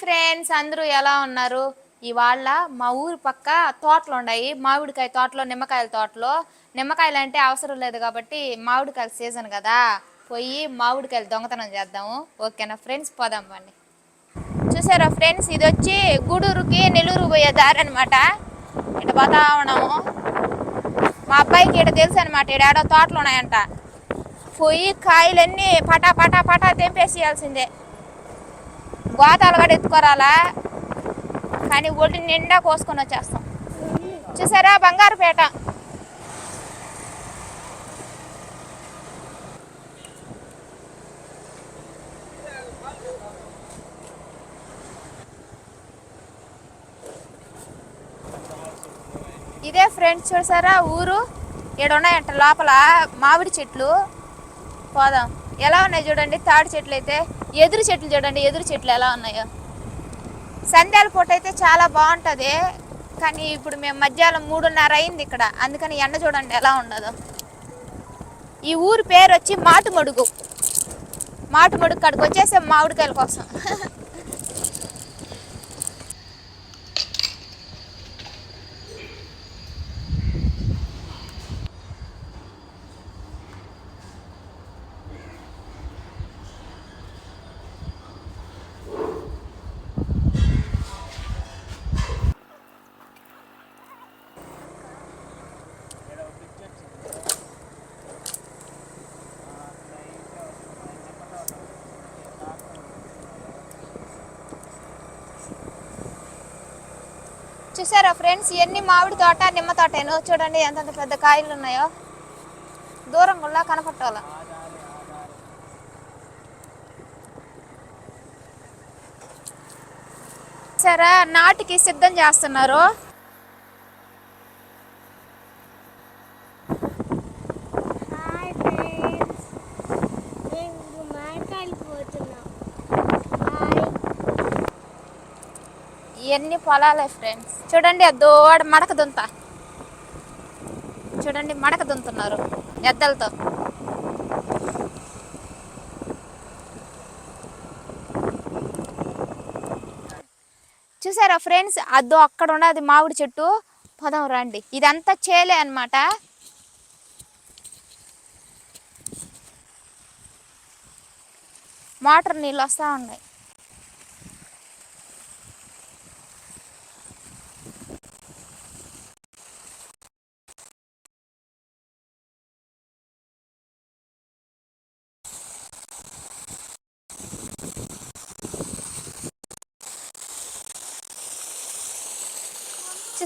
Friends అందరూ ఎలా ఉన్నారు? ఇవాళ మా ఊరు పక్క తోటలు ఉన్నాయి. మామిడికాయ తోటలో నిమ్మకాయల తోటలో. నిమ్మకాయలు అంటే అవసరం లేదు కాబట్టి మామిడికాయల సీజన్ కదా. పోయి మామిడికాయలు దొంగతనం చేద్దాము. ఓకేనా ఫ్రెండ్స్ పోదాం బండి చూసారా ఫ్రెండ్స్ ఇది వచ్చి గూడూరుకి నెల్లూరు పోయే దారి అనమాట ఇటు పోతా ఉన్నాము మా అబ్బాయికి ఇక్కడ తెలుసు అనమాట ఇక్కడ ఏడో తోటలు ఉన్నాయంట. పోయి కాయలన్నీ పటా పటా పటా తెంపేసేయాల్సిందే. గోతాలు కూడా ఎత్తుకోరాలా? కానీ ఒళ్ళు నిండా కోసుకొని వచ్చేస్తాం. చూసారా? బంగారుపేట. ఇదే ఫ్రెండ్స్ చూసారా? ఊరు ఇక్కడ ఉన్నాయంట లోపల మామిడి చెట్లు. పోదాం. ఎలా ఉన్నాయి చూడండి? తాడి చెట్లు అయితే ఎదురు చెట్లు చూడండి ఎదురు చెట్లు ఎలా ఉన్నాయో. సంధ్యాల పూట అయితే చాలా బాగుంటుంది కానీ ఇప్పుడు మేము మధ్యాహ్నం మూడున్నర అయింది ఇక్కడ అందుకని ఎండ చూడండి ఎలా ఉండదు ఈ ఊరి పేరు వచ్చి మాటుమడుగు. మాటుమడుగు కాడికి వచ్చేసే మామిడికాయల కోసం. చూసారా ఫ్రెండ్స్? ఇవన్నీ మామిడి తోట నిమ్మ తోటేను చూడండి ఎంతంత పెద్ద కాయలు ఉన్నాయో. దూరం కూడా కనపట్టాల. సరే నాటికి సిద్ధం చేస్తున్నారు హాయ్ ఫ్రెండ్స్ మేము ఇప్పుడు మార్కాయలు పోతున్నాం హాయ్ ఇవన్నీ పొలాలే ఫ్రెండ్స్ చూడండి ఆ దోడ మడక దుంత. చూడండి మడక దుంతున్నారు ఎద్దలతో. చూసారా ఫ్రెండ్స్ అద్దో అక్కడ ఉన్నది మామిడి చెట్టు. పదం రండి. ఇదంతా చేలే అన్నమాట. మోటార్ నీళ్ళు వస్తూ ఉన్నాయి.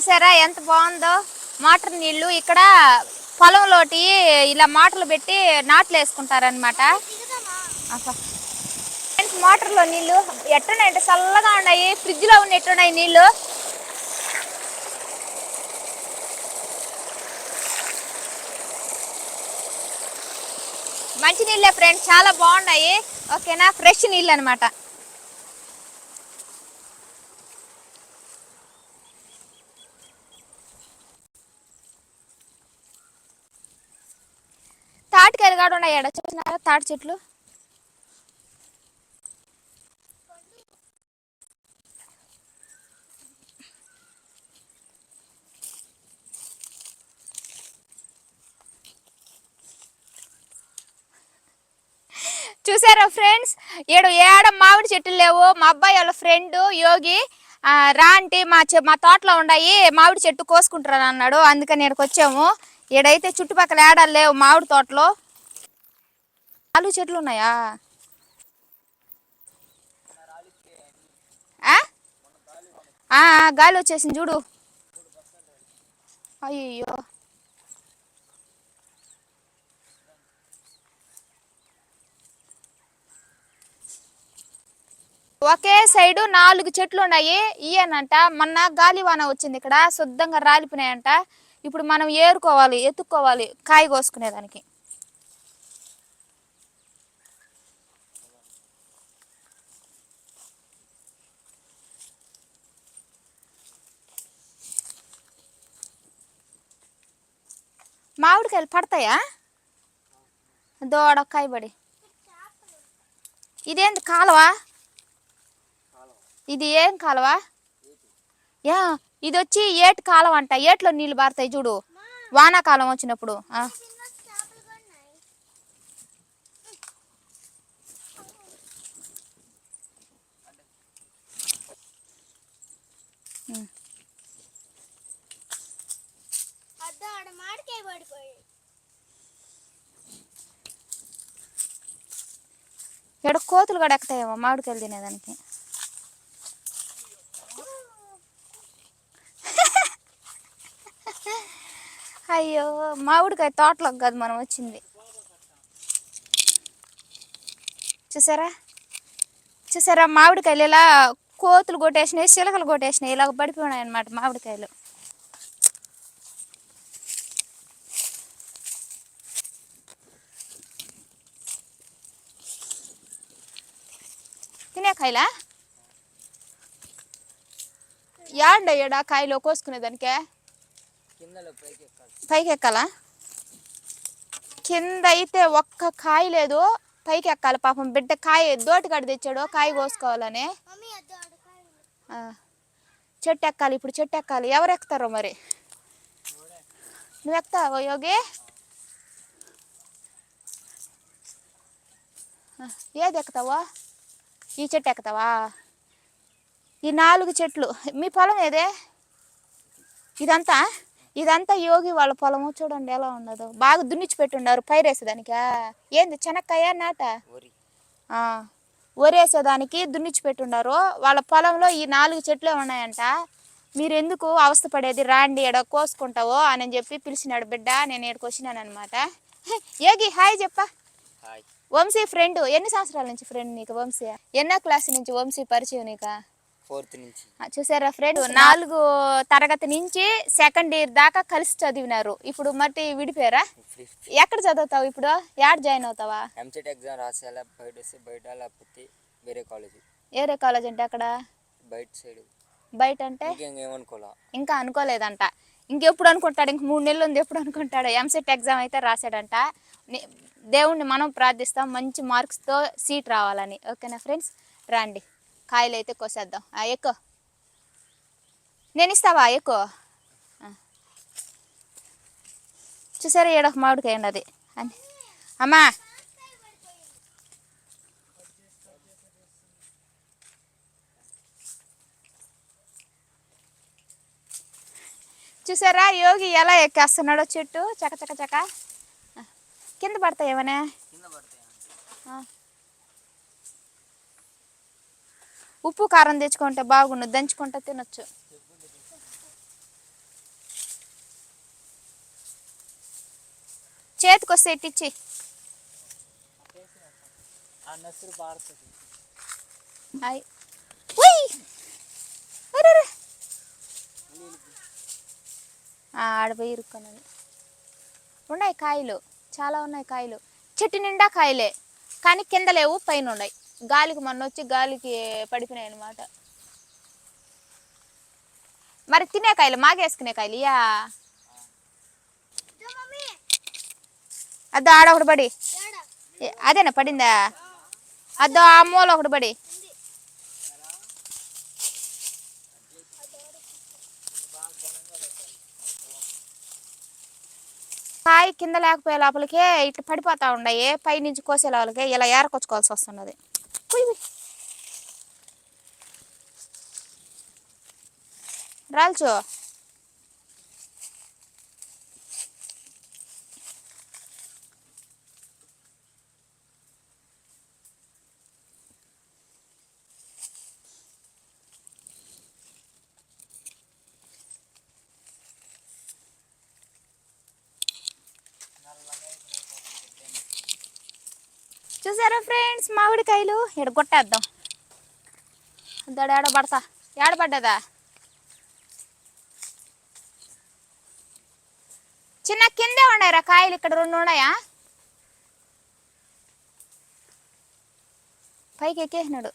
చూసారా? ఎంత బాగుందో. మోటార్ నీళ్ళు ఇక్కడ పొలంలోటి ఇలా మోటార్లు పెట్టి నాట్లు వేసుకుంటారనమాట ఫ్రెండ్స్ మోటార్లో నీళ్ళు ఎట్టున్నాయంటే చల్లగా ఉన్నాయి. ఫ్రిడ్జ్లో ఉన్న ఎట్టున్నాయి నీళ్ళు. మంచి నీళ్ళే ఫ్రెండ్స్ చాలా బాగున్నాయి. ఓకేనా? ఫ్రెష్ నీళ్ళు అనమాట తాటికాయలు ఎడ చూసినారా తాటి చెట్లు? చూసారా ఫ్రెండ్స్? ఏడు ఏడ మామిడి చెట్లు లేవు? మా అబ్బాయి వాళ్ళ ఫ్రెండ్ యోగి రా అంటే మా మా తోటలో ఉన్నాయి మామిడి చెట్టు కోసుకుంటారని అన్నాడు. అందుకని ఇక్కడికి వచ్చాము ఈడైతే చుట్టుపక్కల ఏడాలు లేవు మామిడి తోటలో. ఆలు చెట్లు ఉన్నాయా? ఆ? ఆ, గాలి వచ్చేసింది చూడు. అయ్యో ఒకే సైడు నాలుగు చెట్లు ఉన్నాయి. ఇయ్యనంట మొన్న గాలివాన వచ్చింది ఇక్కడ శుద్ధంగా రాలిపోయినాయంట. ఇప్పుడు మనం ఏరుకోవాలి ఎత్తుక్కోవాలి కాయ కోసుకునేదానికి. మామిడికాయలు పడతాయా? దోడ కాయబడి. ఇదేంటి కాలువా? ఇది ఏం కాలువా? యా ఇది వచ్చి ఏటి కాలం అంట ఏట్లో నీళ్ళు పారుతాయి చూడు. వానాకాలం వచ్చినప్పుడు ఆ. చిన్న చేపలు కూడా ఉన్నాయి ఉమ్. అద్దో ఆడ పడిపోయి ఇక్కడ కోతులు కూడా ఎక్కుతాయేమో మామిడికాయలు తినేదానికి. అయ్యో మామిడికాయ తోటలోకి కాదు మనం వచ్చింది. చూసారా? చూసారా? మామిడికాయలు ఇలా కోతులు కొట్టేసినాయి చిలకలు కొట్టేసినాయి ఇలా పడిపోయినాయి అనమాట మామిడికాయలు. కాయలా? కాయలు కోసుకునేదానికే కిందలో పైకి ఎక్కాలి. పైకి ఎక్కాలా? కింద అయితే ఒక్క కాయ లేదు పైకి ఎక్కాలి పాపం. బిడ్డ కాయ దోటికాడ తెచ్చాడు కాయ కోసుకోవాలని. చెట్టు ఎక్కాలి ఇప్పుడు చెట్టు ఎక్కాలి. ఎవరు ఎక్కుతారో మరి? నువ్వు ఎక్కుతావో యోగి? ఆ, ఏది ఎక్కుతావో? ఈ చెట్టు ఎక్కుతావా? ఈ నాలుగు చెట్లు. మీ పొలం ఏదే? ఇదంతా? ఇదంతా యోగి వాళ్ళ పొలము. చూడండి ఎలా ఉండదు బాగా దున్నిచ్చి పెట్టుండారు పైరేసేదానికా? ఏంది చెనక్కాయ నాట? వరేసేదానికి దున్నిచ్చి పెట్టుండారు. వాళ్ళ పొలంలో ఈ నాలుగు చెట్లే ఉన్నాయంట. మీరు ఎందుకు అవస్థ పడేది? రాండి ఎడ కోసుకుంటావో అని చెప్పి పిలిచినాడు బిడ్డ. నేను ఇక్కడికి వచ్చినాను అనమాట ఏగి హాయ్ చెప్పా. హాయ్. వంశీ ఫ్రెండ్ ఎన్ని సంవత్సరాల నుంచి ఫ్రెండ్ నీకు వంశీ? ఎన్నో క్లాస్ నుంచి వంశీ పరిచయం నీకా? ఫోర్త్ నుంచి. చూసారా ఫ్రెండ్ నాలుగు తరగతి నుంచి సెకండ్ ఇయర్ దాకా కలిసి చదివినారు. ఇప్పుడు మట్టి విడిపోయారా? ఎక్కడ చదువుతావు ఇప్పుడు? యాడ్ జాయిన్ అవుతావా? ఎంసెట్ ఎగ్జామ్ రాసేలా బయట వస్తే బయట లేకపోతే వేరే కాలేజ్ ఏరే కాలేజ్ అంటే అక్కడ బయట సైడ్ బయట అంటే? ఇంకేమనుకోలా ఇంకా అనుకోలేదంట. ఇంకెప్పుడు అనుకుంటాడు? ఇంక మూడు నెలలు ఉంది ఎప్పుడు అనుకుంటాడు? ఎంసెట్ ఎగ్జామ్ అయితే రాశాడంట. ని- దేవుణ్ణి మనం ప్రార్థిస్తాం మంచి మార్క్స్తో సీట్ రావాలని. ఓకేనా ఫ్రెండ్స్? రండి. కాయలు అయితే కోసేద్దాం. ఆ, ఎక్కువ నేను ఇస్తావా? ఎక్కువ చూసారా ఏడొక మామిడికాయ ఉన్నది అని. అమ్మా! చూసారా? యోగి ఎలా ఎక్కేస్తున్నాడో చెట్టు? చక చక చక. కింద పడతాయి ఏమనే. ఉప్పు కారం తెచ్చుకుంటే బాగుండు దంచుకుంటే తినొచ్చు. చేతికి వస్తే ఇట్టిచ్చి ఆ నసురు పారుతుంది. అయ్ ఉయ్! అరెరే! ఆ, ఆడ పోయి ఇరుక్కున్నది ఉన్నాయి కాయలు. చాలా ఉన్నాయి కాయలు. చెట్టు నిండా కాయలే కానీ కింద లేవు పైన ఉన్నాయి. గాలికి మొన్న వచ్చి గాలికి పడిపోయినాయి అనమాట మరి తినే కాయలు మాగేసుకునే కాయలు ఇయా అద్దో ఆడ ఒకటి పడి. అదేనా పడిందా? అద్దో ఆ మూల ఒకటి పడి. కాయ కింద లేకపోయే లోపలికే ఇట్లా పడిపోతా ఉన్నాయి పై నుంచి కోసే లోపలికే ఇలా ఏరకొచ్చుకోవాల్సి వస్తున్నది. రాల్చు. చూసారా ఫ్రెండ్స్? మామిడికాయలు. ఎడగొట్టేద్దాం కొట్టేద్దాం. దాడు ఏడ పడతా. చిన్న కిందే ఉన్నాయరా కాయలు. ఇక్కడ రెండు ఉన్నాయా? పైకి ఎక్కేసినాడు.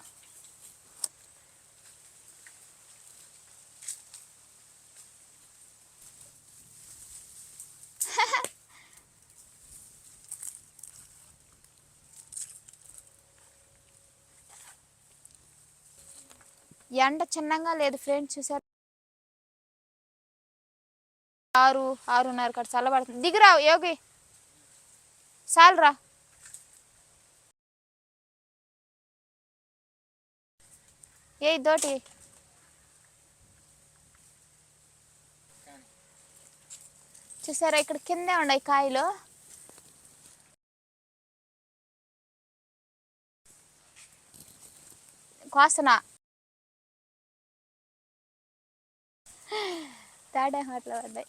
ఎండ చిన్నగా లేదు ఫ్రెండ్స్ చూసారు? ఆరు ఆరున్నర కాడ చల్లబడుతుంది దిగిరా యోగి. చాలరా ఏ దోటి. చూసారా ఇక్కడ కిందే ఉన్నాయి కాయలు? కాసనా తేడా అట్లా పడ్డాయి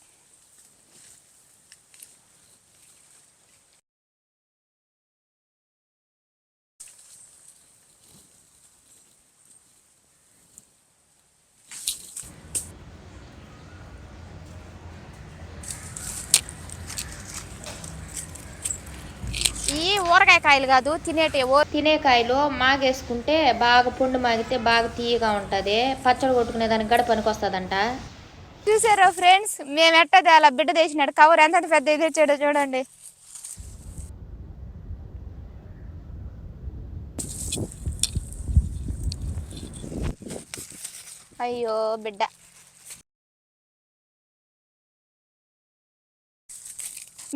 ఈ ఊరగాయ కాయలు కాదు తినేటి తినే కాయలు మాగేసుకుంటే బాగా పుండు మాగితే బాగా తీయగా ఉంటుంది. పచ్చడి కొట్టుకునే దానికి గడ పనికి వస్తుందంట చూసారా ఫ్రెండ్స్? మేము ఎట్టది? అలా బిడ్డ తెచ్చినాడు. కవర్ ఎంత పెద్ద తెచ్చాడో చూడండి. అయ్యో బిడ్డ.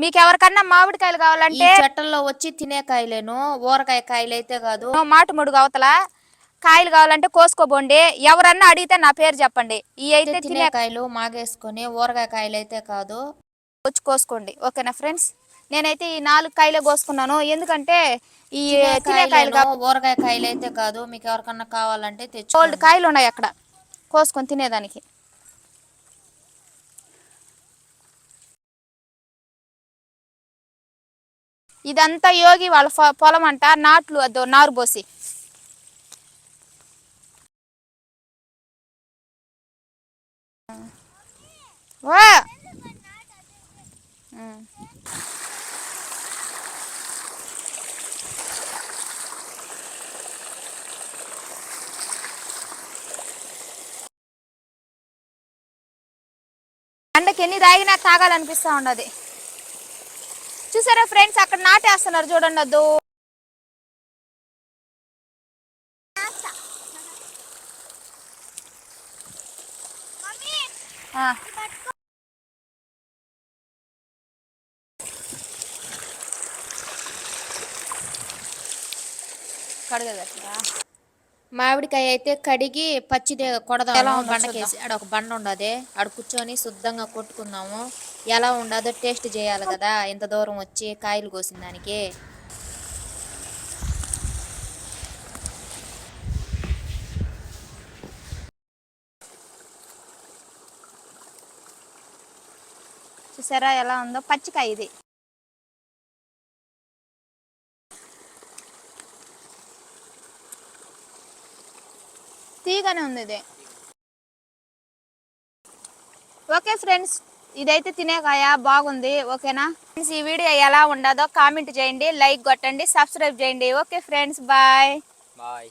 మీకు ఎవరికన్నా మామిడికాయలు కావాలంటే చెట్టల్లో వచ్చి తినే కాయలేను. ఊరకాయ కాయలు అయితే కాదు మాటు ముడుగు అవతల కాయలు కావాలంటే కోసుకోబోండి. ఎవరన్నా అడిగితే నా పేరు చెప్పండి. ఈ అయితే తినే కాయలు మాగేసుకొని ఊరగాయ కాయలు అయితే కాదు. వచ్చి కోసుకోండి. ఓకేనా ఫ్రెండ్స్? నేనైతే ఈ నాలుగు కాయలే కోసుకున్నాను. ఎందుకంటే ఈ తినే కాయలు ఊరగాయ కాయలు అయితే కాదు. మీకు ఎవరికన్నా కావాలంటే తెచ్చు ఓల్డ్ కాయలు ఉన్నాయి అక్కడ. కోసుకొని తినేదానికి. ఇదంతా యోగి వాళ్ళ పొలం అంట నాట్లు అదో నారు పోసి వా. ఎండకి ఎన్ని తాగినా తాగాలనిపిస్తా ఉండదు. చూసారా ఫ్రెండ్స్ అక్కడ నాటేస్తున్నారు చూడండి కడగదట్లా? మామిడికాయ అయితే కడిగి పచ్చిదే కొడదాము బండకేసి ఆడ ఒక బండ ఉండదు. ఆడ కూర్చొని శుద్ధంగా కొట్టుకుందాము. ఎలా ఉండదో టేస్ట్ చేయాలి కదా. ఇంత దూరం వచ్చి కాయలు కోసిన దానికి. చూసారా ఎలా ఉందో? పచ్చికాయ ఇది. బాగానే ఉంది ఇది. ఓకే ఫ్రెండ్స్ ఇదైతే తినేకాయ బాగుంది ఓకేనా? ఫ్రెండ్స్ ఈ వీడియో ఎలా ఉండదో కామెంట్ చేయండి లైక్ కొట్టండి సబ్స్క్రైబ్ చేయండి. Okay friends bye. బాయ్.